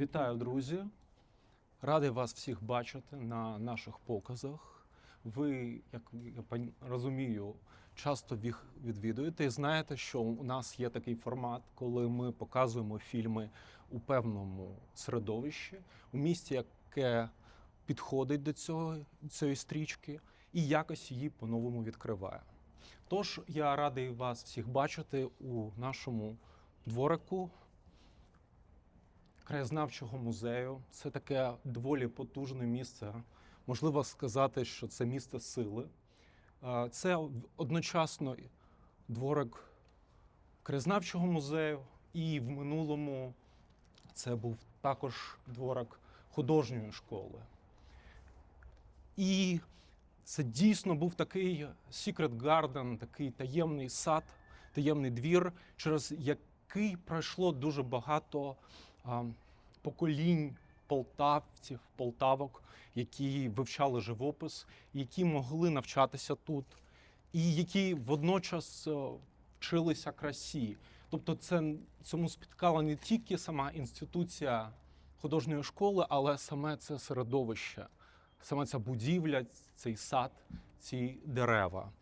Вітаю, друзі! Радий вас всіх бачити на наших показах. Ви, як я розумію, часто їх відвідуєте і знаєте, що у нас є такий формат, коли ми показуємо фільми у певному середовищі, у місті, яке підходить до цього, цієї стрічки, і якось її по-новому відкриває. Тож я радий вас всіх бачити у нашому дворику краєзнавчого музею. Це таке доволі потужне місце. Можливо сказати, що це місце сили. Це одночасно дворик краєзнавчого музею, і в минулому це був також дворик художньої школи. І це дійсно був такий secret garden, такий таємний сад, таємний двір, через який пройшло дуже багато поколінь полтавців, полтавок, які вивчали живопис, які могли навчатися тут, і які водночас е, вчилися красі. Тобто, це цьому спіткала не тільки сама інституція художньої школи, але саме це середовище, саме ця будівля, цей сад, ці дерева.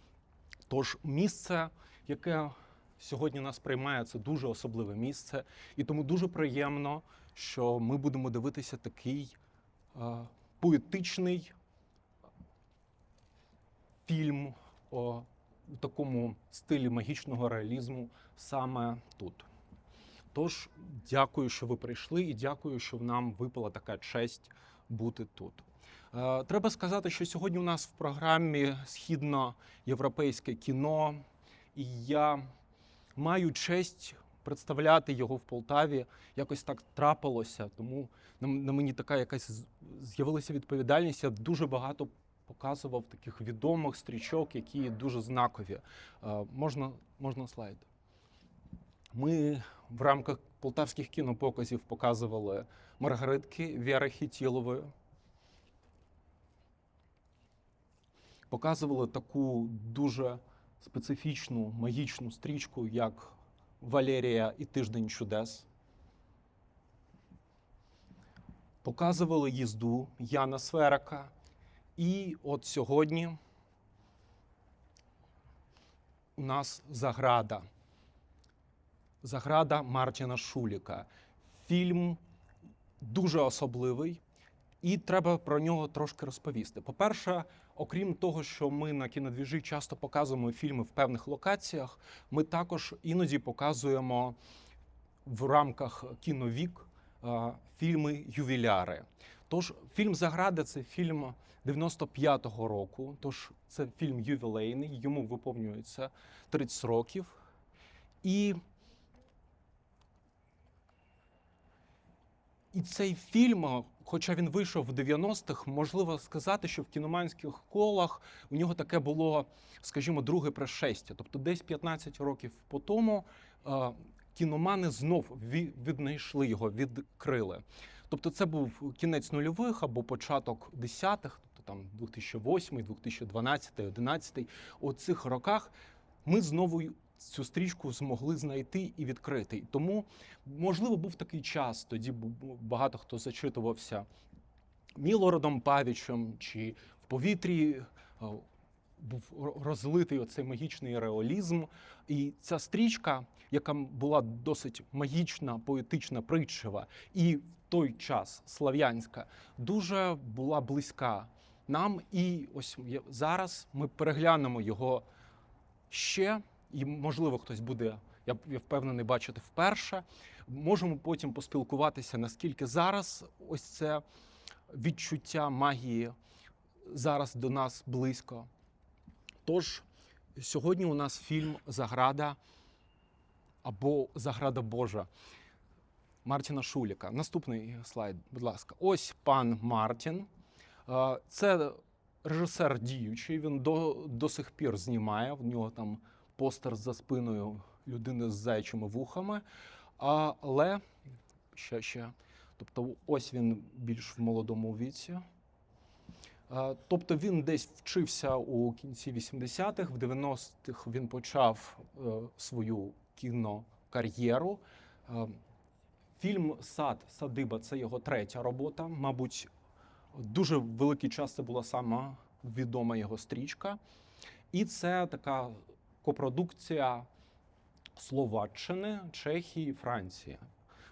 Тож місце, яке сьогодні нас приймає, це дуже особливе місце, і тому дуже приємно, що ми будемо дивитися такий е, поетичний фільм о, у такому стилі магічного реалізму саме тут. Тож, дякую, що ви прийшли, і дякую, що нам випала така честь бути тут. Е, Треба сказати, що сьогодні у нас в програмі східноєвропейське кіно, і я маю честь представляти його в Полтаві. Якось так трапилося, тому на мені така якась з'явилася відповідальність. Я дуже багато показував таких відомих стрічок, які дуже знакові. Е, Можна, можна слайд. Ми в рамках полтавських кінопоказів показували Маргаритки Віри Хітілової. Показували таку дуже специфічну магічну стрічку, як Валерія і Тиждень чудес. Показували їзду Яна Сверака. І от сьогодні у нас заграда. Заграда Мартіна Шуліка. Фільм дуже особливий, і треба про нього трошки розповісти. По-перше, окрім того, що ми на кінодвіжі часто показуємо фільми в певних локаціях, ми також іноді показуємо в рамках кіновік е, фільми ювіляри. Тож фільм Заграда це фільм 95-го року. Тож це фільм ювілейний, йому виповнюється 30 років. І І цей фільм, хоча він вийшов в 90-х, можливо сказати, що в кіноманських колах у нього таке було, скажімо, друге пришестя. Тобто, десь 15 років по тому е, кіномани знов віднайшли його, відкрили. Тобто, це був кінець нульових або початок десятих, тобто там 2008, 2012, 2011. У цих роках ми знову цю стрічку змогли знайти і відкрити. Тому, можливо, був такий час. Тоді багато хто зачитувався Мілородом Павічем, чи в повітрі е, був розлитий оцей магічний реалізм. І ця стрічка, яка була досить магічна, поетична, притчева, і в той час слав'янська, дуже була близька нам. І ось зараз ми переглянемо його ще, і можливо хтось буде, я, впевнений, бачити вперше. Можемо потім поспілкуватися, наскільки зараз ось це відчуття магії зараз до нас близько. Тож, сьогодні у нас фільм Заграда або Заграда Божа Мартіна Шуліка. Наступний слайд, будь ласка. Ось пан Мартін. Е, Це режисер діючий. Він до, до сих пір знімає. В нього там постер за спиною людини з зайчими вухами. Але ще ще. Тобто, ось він більш в молодому віці. Тобто він десь вчився у кінці 80-х, в 90-х він почав е, свою кінокар'єру. Фільм Сад, садиба це його третя робота. Мабуть, дуже великий час це була сама відома його стрічка. І це така копродукція Словаччини, Чехії, Франції.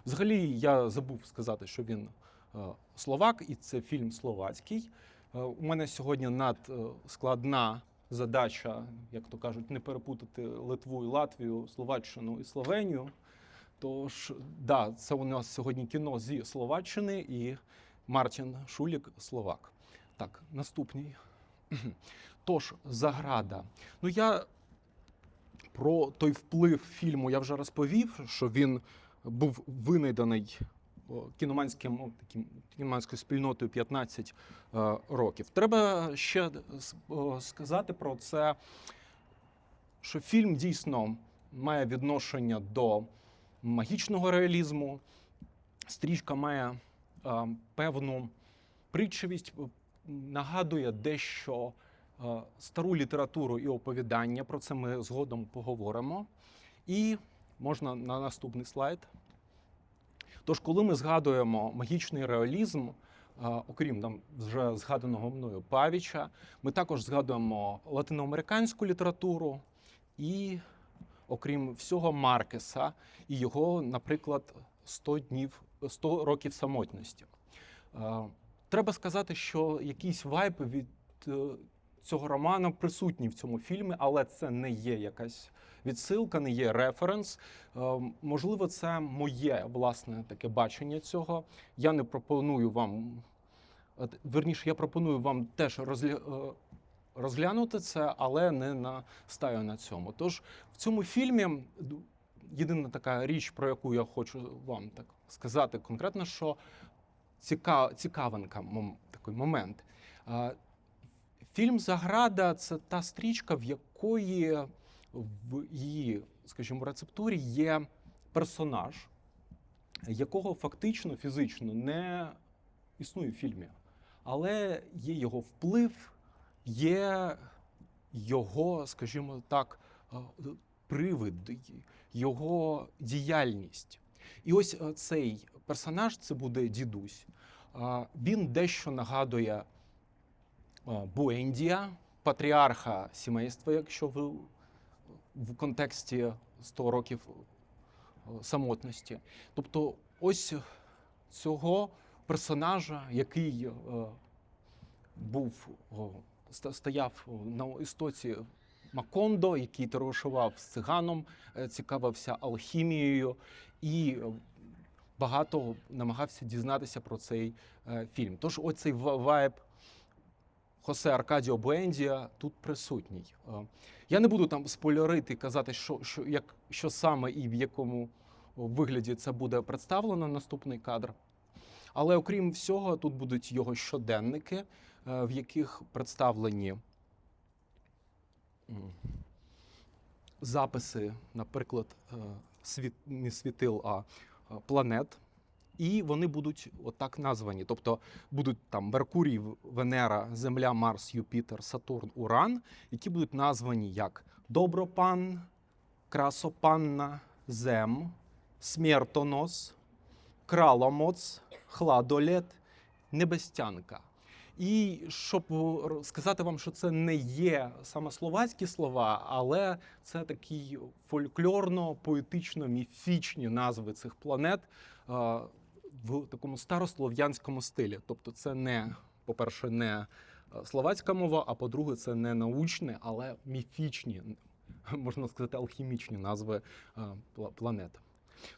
Взагалі, я забув сказати, що він е, словак, і це фільм словацький. Е, У мене сьогодні надскладна задача, як то кажуть, не перепутати Литву і Латвію, Словаччину і Словенію. Тож, да, це у нас сьогодні кіно зі Словаччини і Мартін Шулік Словак. Так, наступний. Тож, Заграда. Ну, я про той вплив фільму я вже розповів, що він був винайдений кіноманським таким кіноманською спільнотою 15 е, років. Треба ще сказати про це, що фільм дійсно має відношення до магічного реалізму. Стрічка має е, певну притчивість, е, нагадує дещо стару літературу і оповідання. Про це ми згодом поговоримо. І можна на наступний слайд. Тож, коли ми згадуємо магічний реалізм, е, окрім там вже згаданого мною Павіча, ми також згадуємо латиноамериканську літературу і, окрім всього, Маркеса і його, наприклад, 100 днів 100 років самотності. Е, Треба сказати, що якийсь вайб від е, цього роману присутній в цьому фільмі, але це не є якась відсилка, не є референс. Е, Можливо, це моє власне таке бачення цього. Я не пропоную вам, верніше, я пропоную вам теж розгля... е, розглянути це, але не настаю на цьому. Тож в цьому фільмі єдина така річ, про яку я хочу вам так сказати конкретно, що ціка... цікавинка, такий момент. Фільм Заграда це та стрічка, в якої в її, скажімо, рецептурі є персонаж, якого фактично фізично не існує в фільмі. Але є його вплив, є його, скажімо так, е, привид, його діяльність. І ось е, цей персонаж це буде дідусь. Він дещо нагадує Буендія, патріарха сімейства, якщо ви в контексті 100 років е, самотності. Тобто, ось цього персонажа, який е, був стояв на істоці Макондо, який товаришував з циганом, е, цікавився алхімією і е, багато намагався дізнатися про цей е, фільм. Тож, оцей вайб Хосе Аркадіо Буендія тут присутній. Е, Я не буду там спойлерити казати, що, що, як, що саме і в якому вигляді це буде представлено наступний кадр. Але окрім всього, тут будуть його щоденники, е, в яких представлені записи, наприклад, е, світ, не світил, а планет. І вони будуть отак названі. Тобто будуть там Меркурій, Венера, Земля, Марс, Юпітер, Сатурн, Уран, які будуть названі як Добропан, Красопанна, Зем, Смертонос, Краломоц, Хладолет, Небестянка. І щоб сказати вам, що це не є саме словацькі слова, але це такі фольклорно-поетично-міфічні назви цих планет в такому старослов'янському стилі. Тобто, це не, по-перше, не е, словацька мова, а по-друге, це не научне, але міфічні, можна сказати, алхімічні назви е, планет.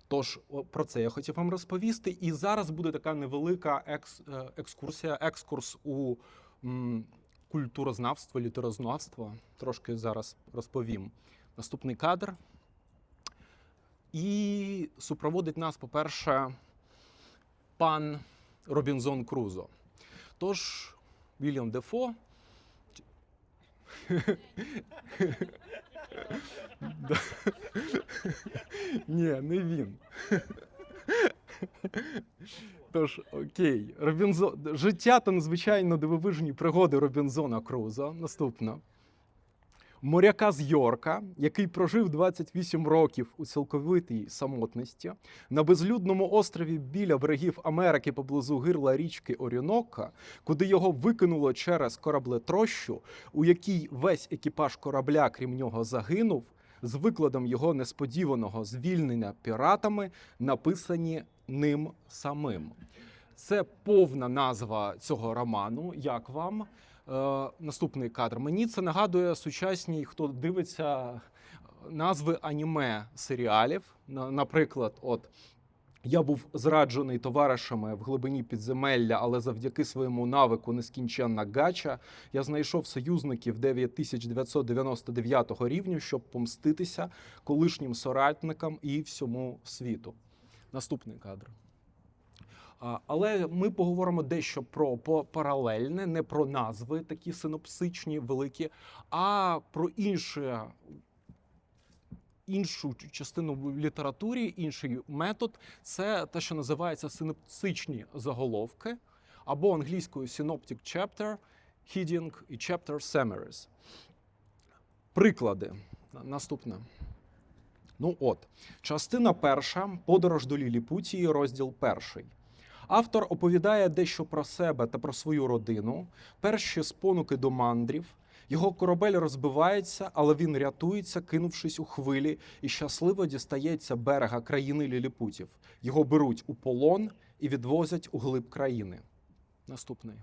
Тож про це я хотів вам розповісти. І зараз буде така невелика екс, е, екскурсія, екскурс у м, культурознавство, літерознавство. Трошки зараз розповім. Наступний кадр. І супроводить нас, по-перше, пан Робінзон Крузо. Тож, Вільям Дефо. Ні, не він. Тож, окей, Робінзон. Життя та надзвичайно дивовижні пригоди Робінзона Крузо. Наступно. Моряка з Йорка, який прожив 28 років у цілковитій самотності на безлюдному острові біля берегів Америки поблизу гирла річки Орінока, куди його викинуло через кораблетрощу, у якій весь екіпаж корабля, крім нього, загинув, з викладом його несподіваного звільнення піратами, написані ним самим. Це повна назва цього роману. Як вам? Е, наступний кадр. Мені це нагадує сучасні, хто дивиться назви аніме серіалів. Наприклад, от я був зраджений товаришами в глибині підземелля, але завдяки своєму навику нескінченна гача я знайшов союзників 9999 рівню, щоб помститися колишнім соратникам і всьому світу. Наступний кадр. Але ми поговоримо дещо про паралельне, не про назви такі синопсичні, великі, а про інше. Іншу частину в літературі, інший метод це те, що називається синопсичні заголовки, або англійською synoptic chapter, heading і chapter summaries. Приклади. Наступне. Ну от, частина перша подорож до Ліліпутії, розділ перший. Автор оповідає дещо про себе та про свою родину, перші спонуки до мандрів. Його корабель розбивається, але він рятується, кинувшись у хвилі, і щасливо дістається берега країни Ліліпутів. Його беруть у полон і відвозять у глиб країни. Наступний.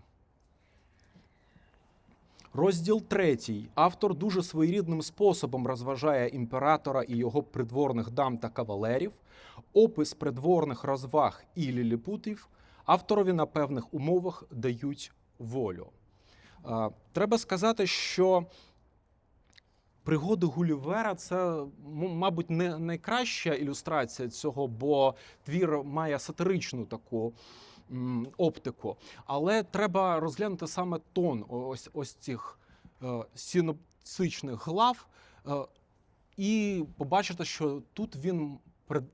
Розділ третій. Автор дуже своєрідним способом розважає імператора і його придворних дам та кавалерів. Опис придворних розваг і ліліпутів авторові на певних умовах дають волю. Треба сказати, що пригоди Гулівера це, мабуть, не найкраща ілюстрація цього, бо твір має сатиричну таку оптику. Але треба розглянути саме тон ось, ось цих е, синопсичних глав е, і побачити, що тут він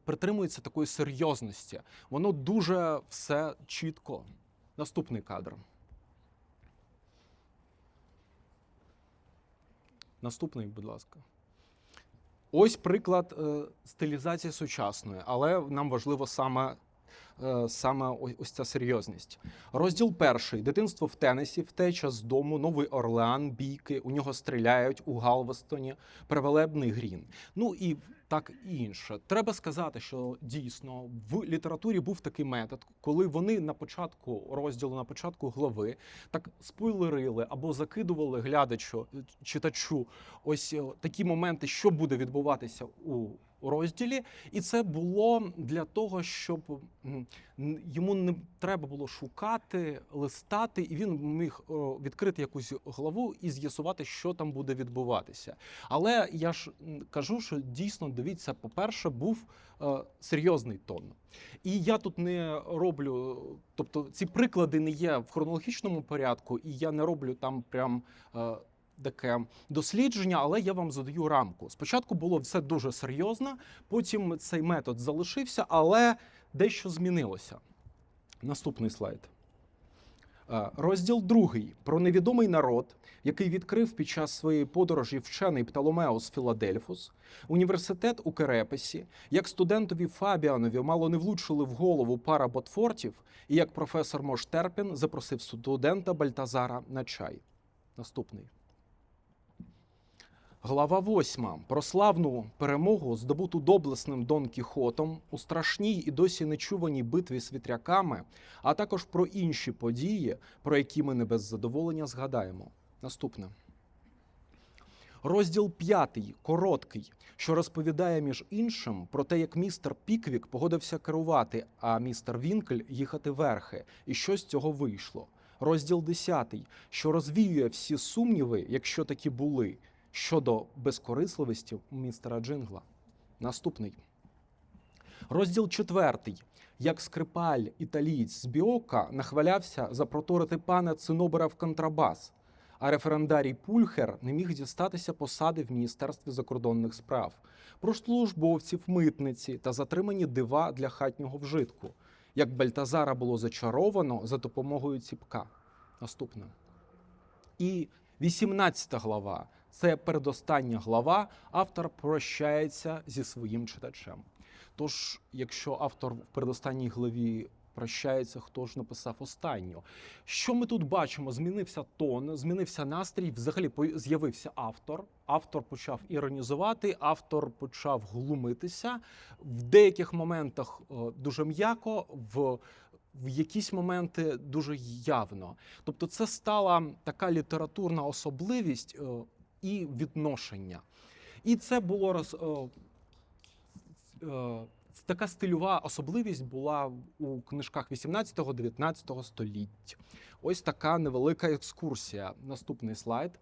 притримується такої серйозності. Воно дуже все чітко. Наступний кадр. Наступний, будь ласка. Ось приклад е, стилізації сучасної, але нам важливо саме, саме ось, ця серйозність. Розділ перший: дитинство в Теннесі, втеча з дому, Новий Орлеан, бійки. У нього стріляють у Галвестоні, превелебний грін. Ну і так і інше. Треба сказати, що дійсно в літературі був такий метод, коли вони на початку розділу, на початку глави так спойлерили або закидували глядачу читачу ось е, такі моменти, що буде відбуватися у розділі, і це було для того, щоб йому не треба було шукати, листати, і він міг відкрити якусь главу і з'ясувати, що там буде відбуватися. Але я ж кажу, що дійсно дивіться, по-перше, був е, серйозний тон. І я тут не роблю, тобто ці приклади не є в хронологічному порядку, і я не роблю там прям. Таке дослідження, але я вам задаю рамку. Спочатку було все дуже серйозно, потім цей метод залишився, але дещо змінилося. Наступний слайд. Е, Розділ другий про невідомий народ, який відкрив під час своєї подорожі вчений Птоломеус Філадельфус, університет у Керепесі, як студентові Фабіанові мало не влучили в голову пара ботфортів, і як професор Мош Терпін запросив студента Бальтазара на чай. Наступний. Глава восьма про славну перемогу, здобуту доблесним Дон Кіхотом у страшній і досі нечуваній битві з вітряками, а також про інші події, про які ми не без задоволення згадаємо. Наступне. Розділ п'ятий, короткий, що розповідає між іншим про те, як містер Піквік погодився керувати, а містер Вінкль їхати верхи, і що з цього вийшло. Розділ десятий, що розвіює всі сумніви, якщо такі були, щодо безкорисливості містера Джингла. Наступний. Розділ четвертий. Як скрипаль італієць з Біока нахвалявся запроторити пана Цинобера в контрабас, а референдарій Пульхер не міг дістатися посади в Міністерстві закордонних справ, про службовців митниці та затримані дива для хатнього вжитку, як Бальтазара було зачаровано за допомогою ціпка. Наступне. І 18 глава Це передостання глава. Автор прощається зі своїм читачем. Тож, якщо автор в передостанній главі прощається, хто ж написав останню? Що ми тут бачимо? Змінився тон, змінився настрій. Взагалі з'явився автор. Автор почав іронізувати, автор почав глумитися в деяких моментах е, дуже м'яко, в, в якісь моменти дуже явно. Тобто, це стала така літературна особливість е, і відношення. І це було роз. е, е, Така стильова особливість була у книжках 18-19 століття. Ось така невелика екскурсія. Наступний слайд.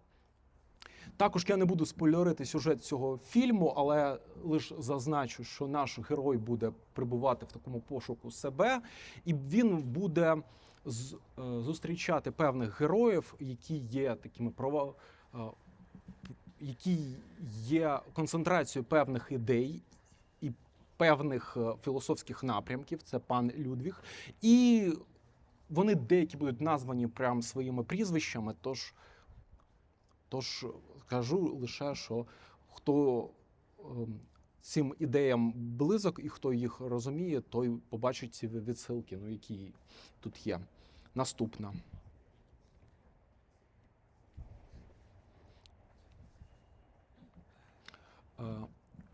Також я не буду спойлерити сюжет цього фільму, але лише зазначу, що наш герой буде прибувати в такому пошуку себе, і він буде е, зустрічати певних героїв, які є такими права, які є концентрацією певних ідей і певних е, філософських напрямків. Це пан Людвіг. І вони деякі будуть названі прям своїми прізвищами. Тож, тож скажу лише, що хто ем, цим ідеям близок і хто їх розуміє, той побачить ці відсилки, ну, які тут є. Наступна. Е,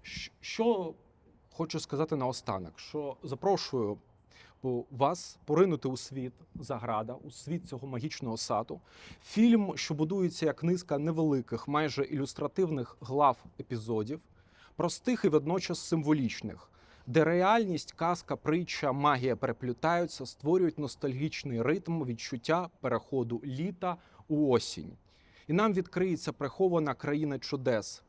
щ- Що хочу сказати наостанок, що запрошую вас поринути у світ Заграда, у світ цього магічного саду. Фільм, що будується як низка невеликих, майже ілюстративних глав епізодів, простих і водночас символічних, де реальність, казка, притча, магія переплютаються, створюють ностальгічний ритм відчуття переходу літа у осінь. І нам відкриється прихована країна чудес,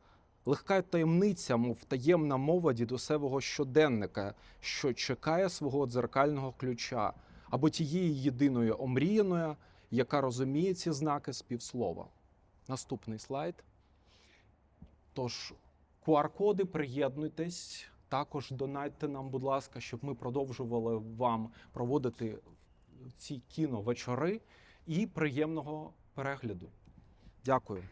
легка таємниця, мов таємна мова дідусевого щоденника, що чекає свого дзеркального ключа, або тієї єдиної омріяної, яка розуміє ці знаки з півслова. Наступний слайд. Тож, QR-коди, приєднуйтесь. Також донайте нам, будь ласка, щоб ми продовжували вам проводити ці кіновечори і приємного перегляду. Дякую.